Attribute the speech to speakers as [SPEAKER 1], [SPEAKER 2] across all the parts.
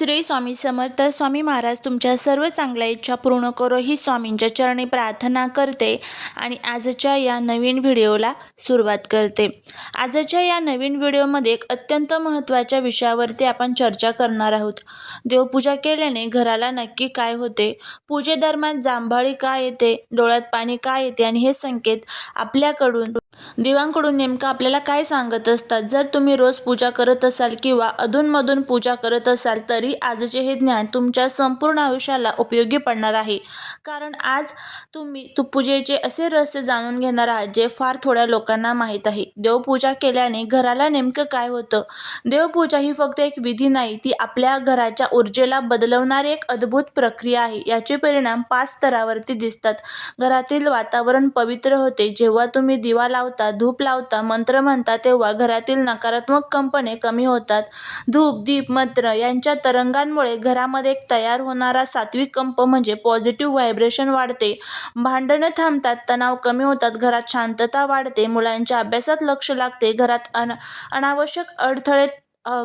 [SPEAKER 1] श्री स्वामी समर्थ स्वामी महाराज तुमच्या सर्व चांगल्या इच्छा पूर्ण करो ही स्वामींच्या चरणी प्रार्थना करते आणि आजच्या या नवीन व्हिडिओला सुरुवात करते. आजच्या या नवीन व्हिडिओमध्ये एक अत्यंत महत्त्वाच्या विषयावरती आपण चर्चा करणार आहोत. देवपूजा केल्याने घराला नक्की काय होते? पूजेदरम्यान जांभाळी का येते? डोळ्यात पाणी का येते? आणि हे संकेत आपल्याकडून देवांकडून नेमकं आपल्याला काय सांगत असतात? जर तुम्ही रोज पूजा करत असाल किंवा अधूनमधून पूजा करत असाल तरी आजचे हे ज्ञान तुमच्या संपूर्ण आयुष्याला उपयोगी पडणार आहे. कारण आज तुम्ही तू पूजेचे असे रहस्य जाणून घेणार आहात जे फार थोड्या लोकांना माहीत आहे. देवपूजा केल्याने घराला नेमकं काय होतं? देवपूजा ही फक्त एक विधी नाही ती आपल्या घराच्या ऊर्जेला बदलवणारी एक अद्भुत प्रक्रिया आहे. याचे परिणाम पाच स्तरावरती दिसतात. घरातील वातावरण पवित्र होते. जेव्हा तुम्ही दिवा लावता धूप लावता मंत्र म्हणता तेव्हा घरातील नकारात्मक कंपने कमी होतात. धूप दीप मंत्र यांच्या तरंगांमुळे घरामध्ये एक तयार होणारा सात्विक कंप म्हणजे पॉझिटिव्ह व्हायब्रेशन वाढते. भांडणं थांबतात तणाव कमी होतात घरात शांतता वाढते मुलांच्या अभ्यासात लक्ष लागते घरात अन अनावश्यक अडथळे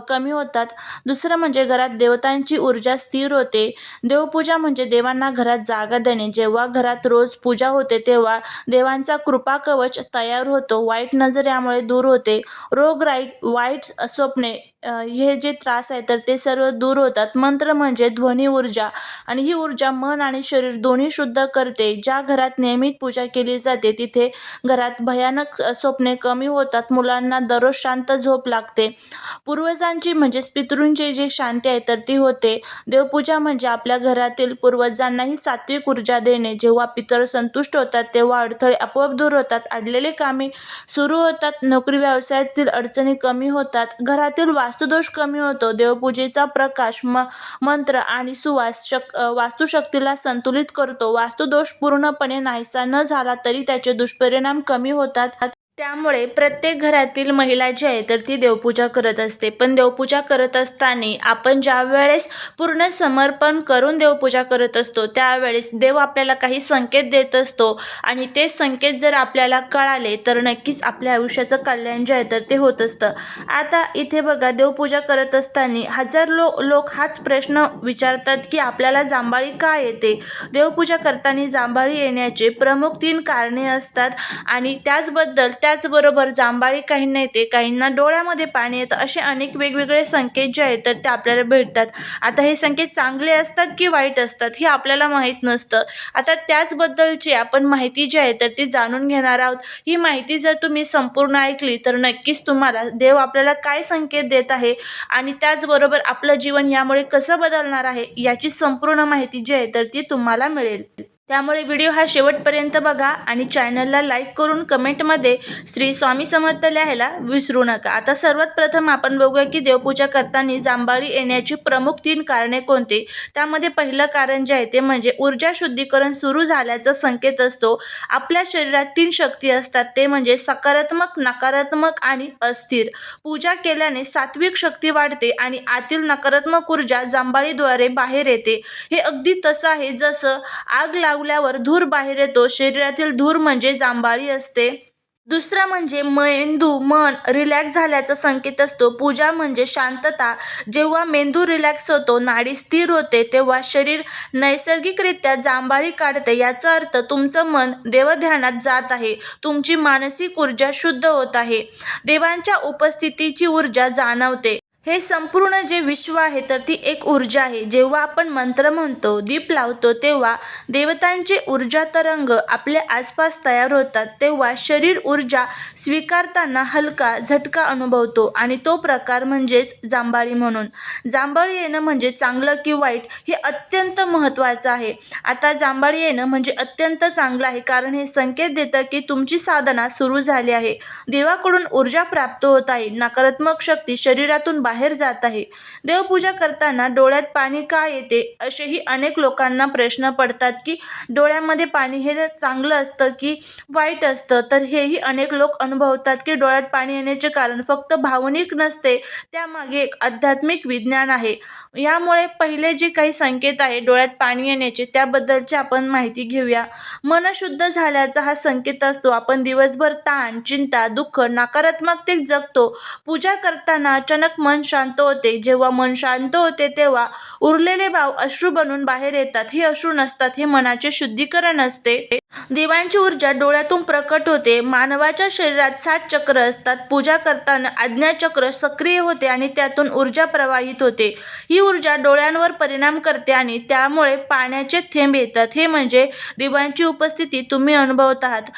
[SPEAKER 1] कमी होतात. दुसरं म्हणजे घरात देवतांची ऊर्जा स्थिर होते. देवपूजा म्हणजे देवांना घरात जागा देणे. जेव्हा घरात रोज पूजा होते तेव्हा देवांचा कृपा कवच तयार होतो. वाईट नजर यामुळे दूर होते. रोगराई वाईट स्वप्ने हे जे त्रास आहे तर ते सर्व दूर होतात. मंत्र म्हणजे ध्वनी ऊर्जा आणि ही ऊर्जा मन आणि शरीर दोन्ही शुद्ध करते. ज्या घरात नियमित पूजा केली जाते तिथे घरात भयानक स्वप्ने कमी होतात. मुलांना दररोज शांत झोप लागते. पूर्वजांची म्हणजेच पितृंची जी शांती आहे तर ती होते. देवपूजा म्हणजे आपल्या घरातील पूर्वजांनाही सात्विक ऊर्जा देणे. जेव्हा पितर संतुष्ट होतात तेव्हा अडथळे आपोआप दूर होतात. अडलेले कामे सुरू होतात. नोकरी व्यवसायातील अडचणी कमी होतात. घरातील वास वास्तुदोष कमी होतो. देवपूजेचा प्रकाश म मंत्र आणि सुवास शक वास्तुशक्तीला संतुलित करतो. वास्तुदोष पूर्णपणे नाहीसा न झाला तरी त्याचे दुष्परिणाम कमी होतात. त्यामुळे प्रत्येक घरातील महिला जी आहे तर ती देवपूजा करत असते. पण देवपूजा करत असताना आपण ज्या वेळेस पूर्ण समर्पण करून देवपूजा करत असतो त्यावेळेस देव आपल्याला काही संकेत देत असतो. आणि ते संकेत जर आपल्याला कळाले तर नक्कीच आपल्या आयुष्याचं कल्याण जे आहे तर ते होत असतं. आता इथे बघा देवपूजा करत असताना हजार लो लोक हाच प्रश्न विचारतात की आपल्याला जांभळी का येते? देवपूजा करताना जांभळी येण्याचे प्रमुख तीन कारणे असतात. आणि त्याचबद्दल त्याचबरोबर जांभळी काहींना येते काहींना डोळ्यामध्ये पाणी येतं असे अनेक वेगवेगळे संकेत जे आहेत तर ते आपल्याला भेटतात. आता हे संकेत चांगले असतात की वाईट असतात हे आपल्याला माहीत नसतं. आता त्याचबद्दलची आपण माहिती जी आहे तर ती जाणून घेणार आहोत. ही माहिती जर तुम्ही संपूर्ण ऐकली तर नक्कीच तुम्हाला देव आपल्याला काय संकेत देत आहे आणि त्याचबरोबर आपलं जीवन यामुळे कसं बदलणार आहे याची संपूर्ण माहिती जी आहे तर ती तुम्हाला मिळेल. त्यामुळे व्हिडिओ हा शेवटपर्यंत बघा आणि चॅनलला लाईक करून कमेंटमध्ये श्री स्वामी समर्थ लिहायला विसरू नका. आता सर्वात प्रथम आपण बघूया की देवपूजा करताना जांभाळी येण्याची प्रमुख तीन कारणे कोणती? त्यामध्ये पहिलं कारण जे आहे ते म्हणजे ऊर्जा शुद्धीकरण सुरू झाल्याचा संकेत असतो. आपल्या शरीरात तीन शक्ती असतात. ते म्हणजे सकारात्मक नकारात्मक आणि अस्थिर. पूजा केल्याने सात्विक शक्ती वाढते आणि आतील नकारात्मक ऊर्जा जांभाळीद्वारे बाहेर येते. हे अगदी तसं आहे. जसं आग लागल्यावर धूर बाहेर येतो. शरीरातील धूर म्हणजे जांभाळी असते. दुसरं म्हणजे मेंदू मन रिलॅक्स झाल्याचा संकेत असतो. पूजा म्हणजे शांतता. जेव्हा मेंदू रिलॅक्स होतो नाडी स्थिर होते तेव्हा शरीर नैसर्गिकरित्या जांभाळी काढते. याचा अर्थ तुमचं मन देवध्यानात जात आहे. तुमची मानसिक ऊर्जा शुद्ध होत आहे. देवांच्या उपस्थितीची ऊर्जा जाणवते. हे संपूर्ण जे विश्व आहे तर ती एक ऊर्जा आहे. जेव्हा आपण मंत्र म्हणतो दीप लावतो तेव्हा देवतांचे ऊर्जा तरंग आपल्या आसपास तयार होतात. तेव्हा शरीर ऊर्जा स्वीकारताना हलका झटका अनुभवतो आणि तो प्रकार म्हणजेच जांभाळी म्हणून. जांभळी येणं म्हणजे चांगलं की वाईट हे अत्यंत महत्त्वाचं आहे. आता जांभाळी येणं म्हणजे अत्यंत चांगलं आहे कारण हे संकेत देतं की तुमची साधना सुरू झाली आहे. देवाकडून ऊर्जा प्राप्त होत आहे. नकारात्मक शक्ती शरीरातून बाहेर बाहेर जात आहे. देवपूजा करताना डोळ्यात पाणी का येते? असेही अनेक लोकांना प्रश्न पडतात की डोळ्यामध्ये पाणी हे चांगलं असतं की वाईट असतं? तर हेही अनेक लोक अनुभवतात की डोळ्यात पाणी येण्याचे कारण फक्त भावनिक नसते त्यामागे एक आध्यात्मिक विज्ञान आहे. यामुळे पहिले जे काही संकेत आहे डोळ्यात पाणी येण्याचे त्याबद्दलची आपण माहिती घेऊया. मन शुद्ध झाल्याचा हा संकेत असतो. आपण दिवसभर ताण चिंता दुःख नकारात्मकतेत जगतो. पूजा करताना अचानक मन शांत होते. जेव्हा मन शांत होते तेव्हा उरलेले भाव अश्रू बनून बाहेर येतात. हे अश्रू नसतात हे मनाचे शुद्धीकरण असते. देवांची ऊर्जा डोळ्यातून प्रकट होते. मानवाच्या शरीरात सात चक्र असतात. पूजा करताना आज्ञाचक्र सक्रिय होते आणि त्यातून ऊर्जा प्रवाहित होते. ही ऊर्जा डोळ्यांवर परिणाम करते आणि त्यामुळे पाण्याचे थेंब येतात. हे म्हणजे देवांची उपस्थिती तुम्ही अनुभवत आहात.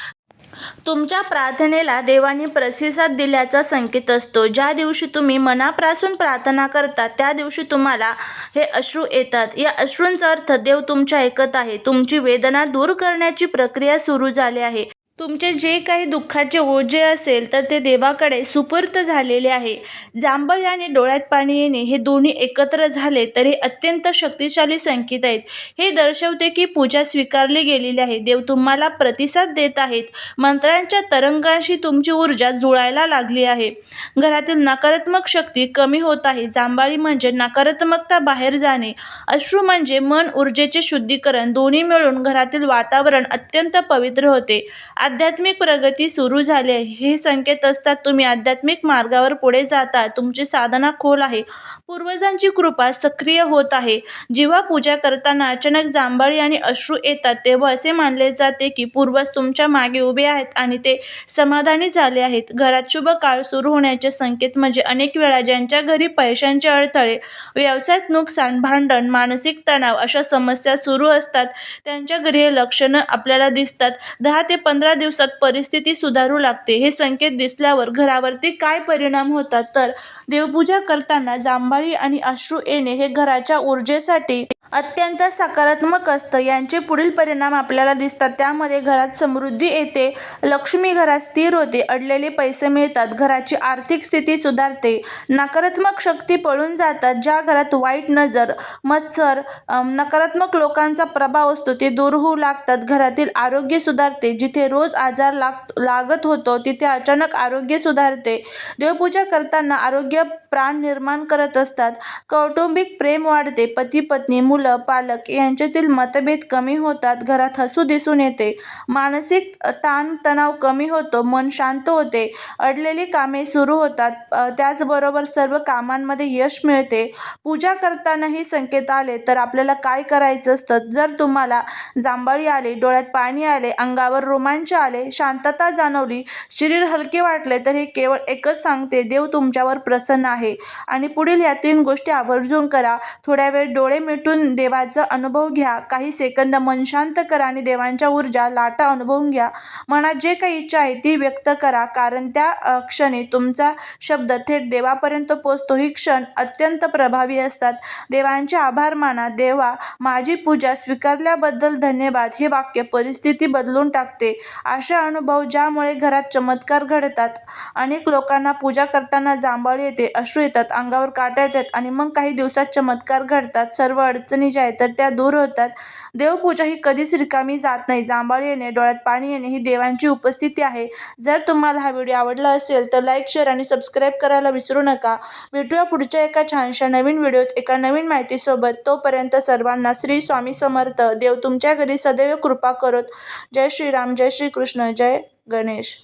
[SPEAKER 1] तुमच्या प्रार्थनेला देवाने प्रतिसाद दिल्याचा संकेत असतो. ज्या दिवशी तुम्ही मनापासून प्रार्थना करता त्या दिवशी तुम्हाला हे अश्रू येतात. या अश्रूंचा अर्थ देव तुमच्या ऐकत आहे. तुमची वेदना दूर करण्याची प्रक्रिया सुरू झाली आहे. तुमचे जे काही दुःखाचे ओझे असेल तर ते देवाकडे सुपूर्त झालेले आहे. जांभळ आणि डोळ्यात पाणी येणे हे दोन्ही एकत्र झाले तर हे अत्यंत शक्तिशाली संकेत आहेत. हे दर्शवते की पूजा स्वीकारली गेलेली आहे. देव तुम्हाला प्रतिसाद देत आहेत. मंत्रांच्या तरंगाशी तुमची ऊर्जा जुळायला लागली आहे. घरातील नकारात्मक शक्ती कमी होत आहे. जांभळी म्हणजे नकारात्मकता बाहेर जाणे. अश्रू म्हणजे मन ऊर्जेचे शुद्धीकरण. दोन्ही मिळून घरातील वातावरण अत्यंत पवित्र होते. आध्यात्मिक प्रगती सुरू झाली आहे. हे संकेत असतात तुम्ही आध्यात्मिक मार्गावर पुढे जाता तुमची साधना खोल आहे. पूर्वजांची कृपा सक्रिय होत आहे. जेव्हा पूजा करताना अचानक जांभळी आणि अश्रू येतात तेव्हा असे मानले जाते की पूर्वज तुमच्या मागे उभे आहेत आणि ते समाधानी झाले आहेत. घरात शुभ काळ सुरू होण्याचे संकेत म्हणजे अनेक वेळा ज्यांच्या घरी पैशांचे अडथळे व्यवसायात नुकसान भांडण मानसिक तणाव अशा समस्या सुरू असतात त्यांच्या घरी हे लक्षणं आपल्याला दिसतात. दहा ते पंधरा दिवसात परिस्थिती सुधारू लागते. हे संकेत दिसल्यावर घरावरती काय परिणाम होतात? तर देवपूजा करताना जांभळी आणि अश्रू येणे हे घराच्या ऊर्जेसाठी अत्यंत सकारात्मक असतं. यांचे पुढील परिणाम आपल्याला दिसतात. त्यामध्ये घरात समृद्धी येते. लक्ष्मी घरात स्थिर होते. अडलेले पैसे मिळतात. घराची आर्थिक स्थिती सुधारते. नकारात्मक शक्ती पळून जातात. ज्या घरात वाईट नजर मत्सर नकारात्मक लोकांचा प्रभाव असतो ते दूर होऊ लागतात. घरातील आरोग्य सुधारते. जिथे रोज आजार लाग लागत होतो तिथे अचानक आरोग्य सुधारते. देवपूजा करताना आरोग्य प्राण निर्माण करत असतात. कौटुंबिक प्रेम वाढते. पती पत्नी मुलं पालक यांच्यातील मतभेद कमी होतात. घरात हसू दिसून येते. मानसिक ताण तणाव कमी होतो. मन शांत होते. अडलेली कामे सुरू होतात. त्याचबरोबर सर्व कामांमध्ये यश मिळते. पूजा करतानाही संकेत आले तर आपल्याला काय करायचं असतं? जर तुम्हाला जांभळी आली डोळ्यात पाणी आले अंगावर रोमांच आले शांतता जाणवली शरीर हलके वाटले तर हे केवळ एकच सांगते. देव तुमच्यावर प्रसन्न आहे. आहे. आणि पुढील या तीन गोष्टी आवर्जून करा. थोड्या वेळ डोळे मिटून देवाचा अनुभव घ्या. काही सेकंद मन शांत करा आणि देवांच्या ऊर्जा लाटा अनुभवून घ्या. मनात जे काही इच्छा आहे ती व्यक्त करा. कारण त्या क्षणी तुमचा शब्द थेट देवापर्यंत पोचतो ही क्षण अत्यंत प्रभावी असतात. देवांचे आभार माना. देवा माझी पूजा स्वीकारल्याबद्दल धन्यवाद. हे वाक्य परिस्थिती बदलून टाकते. अशा अनुभव ज्यामुळे घरात चमत्कार घडतात. अनेक लोकांना पूजा करताना जांभळ येते. अश्रू येतात अंगावर काटा येतात आणि मग काही दिवसात चमत्कार घडतात. सर्व अडचणी ज्या आहेत तर त्या दूर होतात. देवपूजा ही कधीच रिकामी जात नाही. जांभळ येणे डोळ्यात पाणी येणे ही देवांची उपस्थिती आहे. जर तुम्हाला हा व्हिडिओ आवडला असेल तर लाईक शेअर आणि सबस्क्राईब करायला विसरू नका. भेटूया पुढच्या एका छानशा नवीन व्हिडिओत एका नवीन माहितीसोबत. तोपर्यंत सर्वांना श्री स्वामी समर्थ. देव तुमच्या घरी सदैव कृपा करत. जय श्रीराम जय श्री कृष्ण जय गणेश.